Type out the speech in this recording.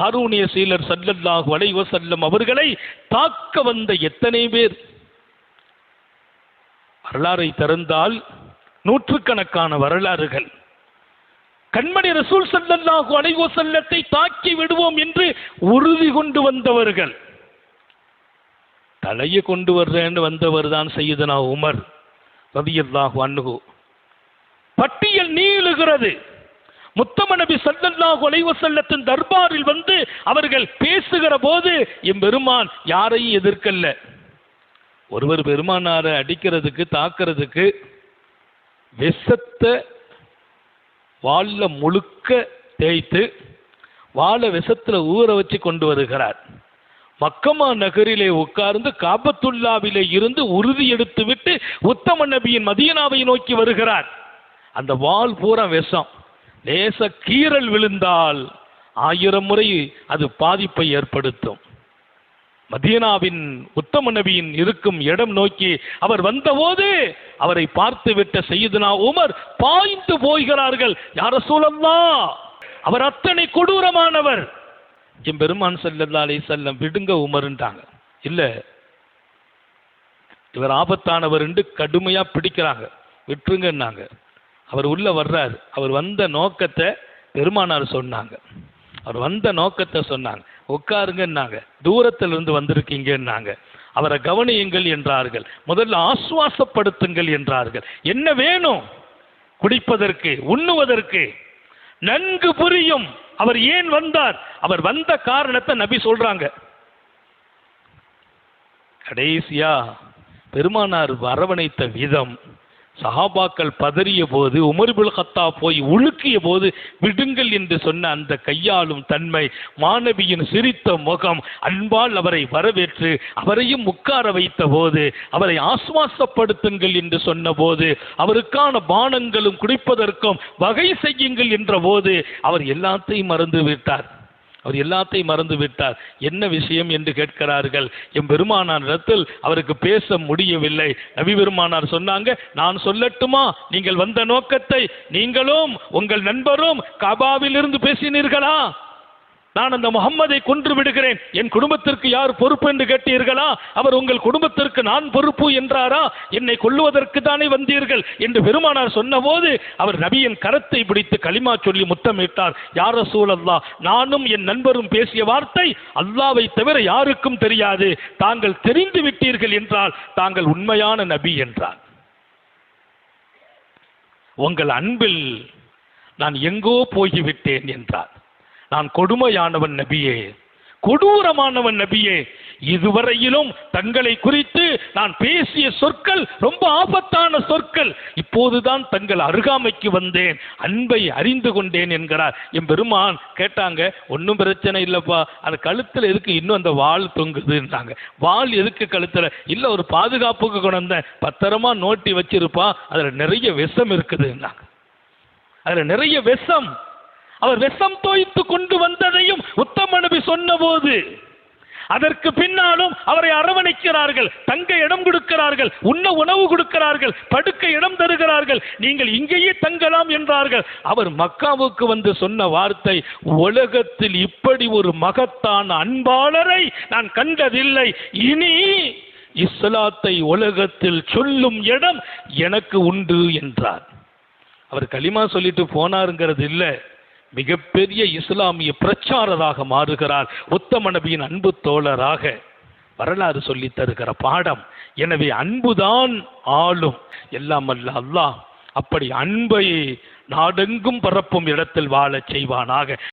ஹரூனிய சீலர் சல்லல்லாஹு அலைவ செல்லம் அவர்களை தாக்க வந்த எத்தனை பேர்? வரலாறை திறந்தால் நூற்றுக்கணக்கான வரலாறுகள். கண்மணி ரசூல் ஸல்லல்லாஹு அலைவோ செல்லத்தை தாக்கி விடுவோம் என்று உறுதி கொண்டு வந்தவர்கள். தலையை கொண்டு வர்றேன்னு வந்தவர் தான் சையதுனா உமர் ரதியல்லாஹு அன்னுகு பட்டியல் நீளுகிறது. முத்தம நபி ஸல்லல்லாஹு அலைஹி வஸல்லத்தின் தர்பாரில் வந்து அவர்கள் பேசுகிற போது எம்பெருமான் யாரையும் எதிர்க்கல்ல ஒருவர் பெருமானாரை அடிக்கிறதுக்கு தாக்கிறதுக்கு விஷத்தை வால்ல முழுக்க தேய்த்து வாழை விஷத்துல ஊற வச்சு கொண்டு வருகிறார். மக்கமா நகரிலே உட்கார்ந்து காபத்துல்லாவிலே இருந்து உறுதி எடுத்து விட்டு உத்தம நபியின் மதியனாவை நோக்கி வருகிறார். அந்த வால் பூரா விஷம். லேச கீறல் விழுந்தால் ஆயிரம் முறை அது பாதிப்பை ஏற்படுத்தும். மதீனாவின் உத்தம நபியின் இருக்கும் இடம் நோக்கி அவர் வந்தபோது அவரை பார்த்து விட்ட செய்யுதுனா உமர் பாய்ந்து போகிறார்கள். யார சூழல்லா அவர் அத்தனை கொடூரமானவர். என் பெருமான் சல்லல்லா அலைஹி செல்லம் விடுங்க உமருன்ட்டாங்க இல்ல இவர் ஆபத்தானவர் என்று கடுமையா பிடிக்கிறாங்க. விட்டுருங்கன்னாங்க. அவர் உள்ள வர்றார். அவர் வந்த நோக்கத்தை பெருமானார் சொன்னாங்க. அவர் வந்த நோக்கத்தை சொன்னாங்க. உட்காருங்கன்னாங்க. தூரத்தில் இருந்து வந்திருக்கீங்கன்னாங்க. அவரை கவனியுங்கள் என்றார்கள். முதல்ல ஆசுவாசப்படுத்துங்கள் என்றார்கள். என்ன வேணும்? குடிப்பதற்கு உண்ணுவதற்கு. நன்கு புரியும். அவர் ஏன் வந்தார்? அவர் வந்த காரணத்தை நபி சொல்றாங்க. கடைசியா பெருமானார் வரவணைத்த விதம் சஹாபாக்கள் பதறிய போது உமர்புல் ஹத்தா போய் உழுக்கிய போது விடுங்கள் என்று சொன்ன அந்த கையாளும் தன்மை மாணவியின் சிரித்த முகம் அன்பால் அவரை வரவேற்று அவரையும் உட்கார வைத்த போது அவரை ஆஸ்வாசப்படுத்துங்கள் என்று சொன்ன போது அவருக்கான பானங்களும் குடிப்பதற்கும் வகை செய்யுங்கள் என்ற போது அவர் எல்லாத்தையும் மறந்து விட்டார். அவர் எல்லாத்தையும் மறந்து விட்டார் என்ன விஷயம் என்று கேட்கிறார்கள்? எம் பெருமானார் இடத்தில் அவருக்கு பேச முடியவில்லை. நபி பெருமானார் சொன்னாங்க நான் சொல்லட்டுமா? நீங்கள் வந்த நோக்கத்தை நீங்களும் உங்கள் நண்பரும் கபாவிலிருந்து பேசினீர்களா? நான் அந்த முகம்மதை கொன்று விடுகிறேன். என் குடும்பத்திற்கு யார் பொறுப்பு என்று கேட்டீர்களா? அவர் உங்கள் குடும்பத்திற்கு நான் பொறுப்பு என்றாரா? என்னை கொல்லுவதற்கு தானே வந்தீர்கள் என்று பெருமானார் சொன்னபோது அவர் நபியின் கரத்தை பிடித்து களிமா சொல்லி முத்தமிட்டார். யார சூழல்லா நானும் என் நண்பரும் பேசிய வார்த்தை அல்லாவை தவிர யாருக்கும் தெரியாது. தாங்கள் தெரிந்து விட்டீர்கள் என்றால் தாங்கள் உண்மையான நபி என்றார். உங்கள் அன்பில் நான் எங்கோ போய்விட்டேன் என்றார். நான் கொடுமையானவன் நபியே கொடூரமானவன் நபியே. இதுவரையிலும் தங்களை குறித்து நான் பேசிய சொற்கள் ரொம்ப ஆபத்தான சொற்கள். இப்போதுதான் தங்கள் அருகாமைக்கு வந்தேன் அன்பை அறிந்து கொண்டேன் என்கிறார். என் பெருமான் கேட்டாங்க ஒன்றும் பிரச்சனை இல்லைப்பா அந்த கழுத்தில் எதுக்கு இன்னும் அந்த வாள் தொங்குதுன்றாங்க. வாள் எதுக்கு கழுத்தில்? இல்லை ஒரு பாதுகாப்புக்கு கொண்டு வந்தேன். பத்திரமா நோட்டி வச்சிருப்பா அதில் நிறைய விஷம் இருக்குதுன்னாங்க அதில் நிறைய விஷம். அவர் விஷம் தோய்த்து கொண்டு வந்ததையும் உத்தம நபி சொன்னபோது அதற்கு பின்னாலும் அவரை அரவணைக்கிறார்கள் தங்க இடம் கொடுக்கிறார்கள் உண்ண உணவு கொடுக்கிறார்கள் படுக்க இடம் தருகிறார்கள் நீங்கள் இங்கேயே தங்கலாம் என்றார்கள். அவர் மக்காவுக்கு வந்து சொன்ன வார்த்தை உலகத்தில் இப்படி ஒரு மகத்தான அன்பாளரை நான் கண்டதில்லை. இனி இஸ்லாத்தை உலகத்தில் சொல்லும் இடம் எனக்கு உண்டு என்றார். அவர் களிமா சொல்லிட்டு போனாருங்கிறது இல்லை. மிகப்பெரிய இஸ்லாமிய பிரச்சாரராக மாறுகிறார் உத்தம நபியின் அன்பு தோழராக வரலாறு சொல்லி தருகிற பாடம். எனவே அன்புதான் ஆளும். எல்லாம் அல்ல அல்லாஹ் அப்படி அன்பை நாடெங்கும் பரப்பும் இடத்தில் வாழச் செய்வானாக.